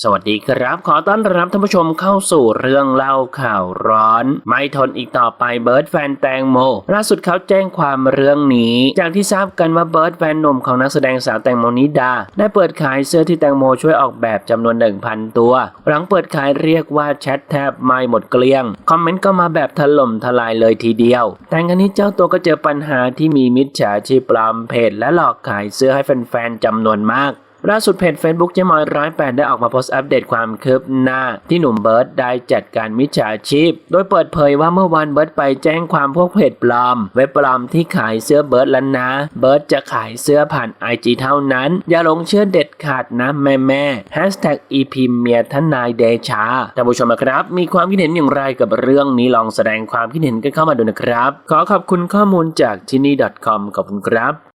สวัสดีครับ ขอต้อนรับท่านผู้ชมเข้าสู่เรื่องเล่าข่าวร้อน ไม่ทนอีกต่อไปเบิร์ดแฟนแตงโมล่าสุดเขาแจ้งความเรื่องนี้ จากที่ทราบกันว่าเบิร์ดแฟนหนุ่มของนักแสดงสาวแตงโมนิดา ได้เปิดขายเสื้อที่แตงโมช่วยออกแบบจำนวน 1,000 ตัว หลังเปิดขายเรียกว่าแชทแทบไม่หมดเกลี้ยง คอมเมนต์ก็มาแบบถล่มทลายเลยทีเดียว แต่งานนี้เจ้าตัวก็เจอปัญหาที่มีมิจฉาชีพปลอมเพจและหลอกขายเสื้อให้แฟนๆจำนวนมาก ล่าสุดเพจ Facebook เจ๊มอยร้อยแปดได้ออกมาโพสต์อัปเดตความคืบหน้า ที่หนุ่มเบิร์ดได้จัดการมิจฉาชีพ โดยเปิดเผยว่าเมื่อวานเบิร์ดไปแจ้งความพวกเพจปลอม เว็บปลอมที่ขายเสื้อเบิร์ดแล้วนะ เบิร์ดจะขายเสื้อผ่าน IG เท่านั้น อย่าหลงเชื่อเด็ดขาดนะแม่แม่แฮชแท็ก EP เมียทนายเดชาท่านผู้ชมครับ มีความคิดเห็นอย่างไรกับเรื่องนี้ลองแสดงความคิดเห็นกันเข้ามาดูนะครับ ขอขอบคุณข้อมูลจากที่นี่ .com ขอบคุณครับ